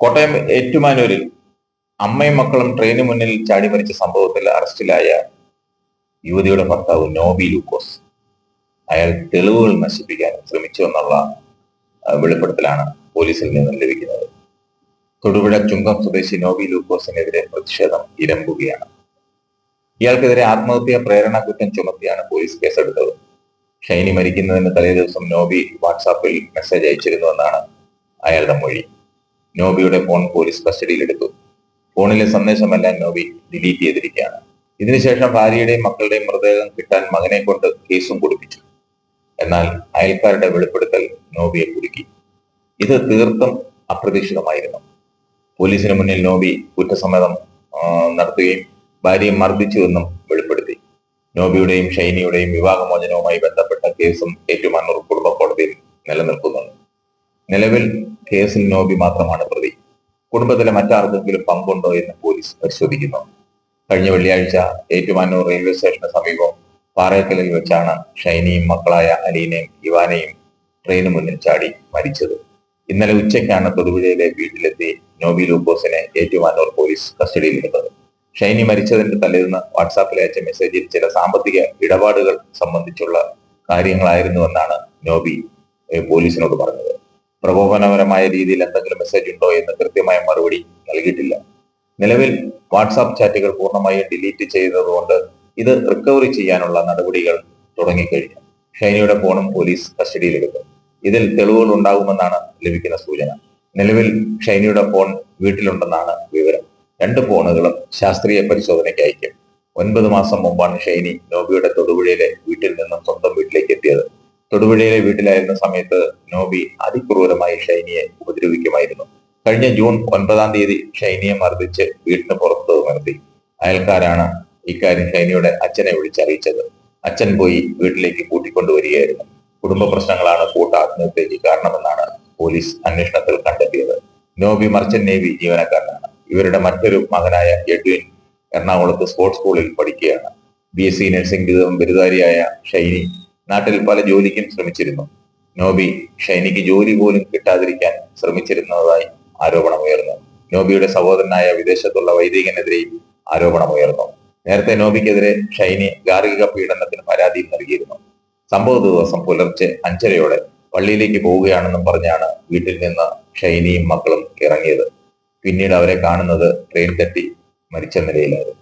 കോട്ടയം ഏറ്റുമാനൂരിൽ അമ്മയും മക്കളും ട്രെയിന് മുന്നിൽ ചാടി മരിച്ച സംഭവത്തിൽ അറസ്റ്റിലായ യുവതിയുടെ ഭർത്താവ് നോബി ലൂക്കോസ്. അയാൾ തെളിവുകൾ നശിപ്പിക്കാൻ ശ്രമിച്ചു എന്നുള്ള വെളിപ്പെടുത്തലാണ് പോലീസിൽ നിന്നും ലഭിക്കുന്നത്. തൊടുപുഴ ചുങ്കം സ്വദേശി നോബി ലൂക്കോസിനെതിരെ പ്രതിഷേധം ഇരമ്പുകയാണ്. ഇയാൾക്കെതിരെ ആത്മഹത്യാ പ്രേരണ കുറ്റം ചുമത്തിയാണ് പോലീസ് കേസെടുത്തത്. ഷൈനി മരിക്കുന്നതിന് തലേ ദിവസം നോബി വാട്സാപ്പിൽ മെസ്സേജ് അയച്ചിരുന്നുവെന്നാണ് അയാളുടെ മൊഴി. നോബിയുടെ ഫോൺ പോലീസ് കസ്റ്റഡിയിലെടുത്തു. ഫോണിലെ സന്ദേശമെല്ലാം നോബി ഡിലീറ്റ് ചെയ്തിരിക്കുകയാണ്. ഇതിനുശേഷം ഭാര്യയുടെയും മക്കളുടെയും മൃതദേഹം കിട്ടാൻ മകനെ കൊണ്ട് കേസും കൊടുപ്പിച്ചു. എന്നാൽ അയൽക്കാരുടെ വെളിപ്പെടുത്തൽ നോബിയെ കുടുക്കി ഇത് തീർത്തും അപ്രതീക്ഷിതമായിരുന്നു. പോലീസിന് മുന്നിൽ നോബി കുറ്റസമ്മതം നടത്തുകയും ഭാര്യയെ മർദ്ദിച്ചുവെന്നും വെളിപ്പെടുത്തി. നോബിയുടെയും ഷൈനിയുടെയും വിവാഹമോചനവുമായി ബന്ധപ്പെട്ട കേസും ഏറ്റുമാനൂർ കുടുംബ കോടതിയിൽ നിലനിൽക്കുന്നുണ്ട്. നിലവിൽ കേസിൽ നോബി മാത്രമാണ് പ്രതി. കുടുംബത്തിലെ മറ്റാർക്കെങ്കിലും പങ്കുണ്ടോ എന്ന് പോലീസ് പരിശോധിക്കുന്നു. കഴിഞ്ഞ വെള്ളിയാഴ്ച ഏറ്റുമാനൂർ റെയിൽവേ സ്റ്റേഷന് സമീപം പാറേക്കലിൽ വെച്ചാണ് ഷൈനിയും മക്കളായ അലീനയും ഇവാനയും ട്രെയിന് മുന്നിൽ ചാടി മരിച്ചത്. ഇന്നലെ ഉച്ചയ്ക്കാണ് തൊടുപുഴയിലെ വീട്ടിലെത്തി നോബി ലൂക്കോസിനെ ഏറ്റുമാനൂർ പോലീസ് കസ്റ്റഡിയിലെടുത്തത്. ഷൈനി മരിച്ചതിന്റെ തലേന്ന് വാട്സാപ്പിൽ അയച്ച മെസ്സേജിൽ ചില സാമ്പത്തിക ഇടപാടുകൾ സംബന്ധിച്ചുള്ള കാര്യങ്ങളായിരുന്നുവെന്നാണ് നോബി പോലീസിനോട് പറഞ്ഞത്. പ്രകോപനപരമായ രീതിയിൽ എന്തെങ്കിലും മെസ്സേജ് ഉണ്ടോ എന്ന് കൃത്യമായ മറുപടി നൽകിയിട്ടില്ല. നിലവിൽ വാട്സാപ്പ് ചാറ്റുകൾ പൂർണമായും ഡിലീറ്റ് ചെയ്തതുകൊണ്ട് ഇത് റിക്കവറി ചെയ്യാനുള്ള നടപടികൾ തുടങ്ങിക്കഴിഞ്ഞു. ഷൈനിയുടെ ഫോണും പോലീസ് കസ്റ്റഡിയിലെടുക്കും ഇതിൽ തെളിവുകൾ ഉണ്ടാകുമെന്നാണ് ലഭിക്കുന്ന സൂചന. നിലവിൽ ഷൈനിയുടെ ഫോൺ വീട്ടിലുണ്ടെന്നാണ് വിവരം. രണ്ട് ഫോണുകളും ശാസ്ത്രീയ പരിശോധനയ്ക്ക് അയക്കും. ഒൻപത് മാസം മുമ്പാണ് ഷൈനി നോബിയുടെ തൊടുപുഴയിലെ വീട്ടിൽ നിന്നും സ്വന്തം വീട്ടിലേക്ക് എത്തിയത്. തൊടുപുഴയിലെ വീട്ടിലായിരുന്ന സമയത്ത് നോബി അതിക്രൂരമായി ഷൈനിയെ ഉപദ്രവിക്കുമായിരുന്നു. കഴിഞ്ഞ ജൂൺ ഒൻപതാം തീയതി ഷൈനിയെ മർദ്ദിച്ച് വീടിന് പുറത്ത് നിർത്തി. അയൽക്കാരാണ് ഇക്കാര്യം ഷൈനിയുടെ അച്ഛനെ വിളിച്ചറിയിച്ചത്. അച്ഛൻ പോയി വീട്ടിലേക്ക് കൂട്ടിക്കൊണ്ടുവരികയായിരുന്നു. കുടുംബ പ്രശ്നങ്ങളാണ് കൂട്ട ആത്മഹത്യക്ക് കാരണമെന്നാണ് പോലീസ് അന്വേഷണത്തിൽ കണ്ടെത്തിയത്. നോബി മർച്ചന്റ് നേവി ജീവനക്കാരനാണ്. ഇവരുടെ മറ്റൊരു മകനായ എഡ്വിൻ എറണാകുളത്ത് സ്പോർട്സ് സ്കൂളിൽ പഠിക്കുകയാണ്. ബി എസ് സി നഴ്സിംഗ് ബിരുദം ബിരുദാരിയായ ഷൈനി നാട്ടിൽ പല ജോലിക്കും ശ്രമിച്ചിരുന്നു. നോബി ഷൈനിക്ക് ജോലി പോലും കിട്ടാതിരിക്കാൻ ശ്രമിച്ചിരുന്നതായി ആരോപണമുയർന്നു. നോബിയുടെ സഹോദരനായ വിദേശത്തുള്ള വൈദികനെതിരെയും ആരോപണമുയർന്നു. നേരത്തെ നോബിക്കെതിരെ ഷൈനി ഗാർഹിക പീഡനത്തിന് പരാതിയും നൽകിയിരുന്നു. സംഭവ ദിവസം പുലർച്ചെ അഞ്ചരയോടെ പള്ളിയിലേക്ക് പോവുകയാണെന്നും പറഞ്ഞാണ് വീട്ടിൽ നിന്ന് ഷൈനിയും മക്കളും ഇറങ്ങിയത്. പിന്നീട് അവരെ കാണുന്നത് ട്രെയിൻ തട്ടി മരിച്ച നിലയിലായിരുന്നു.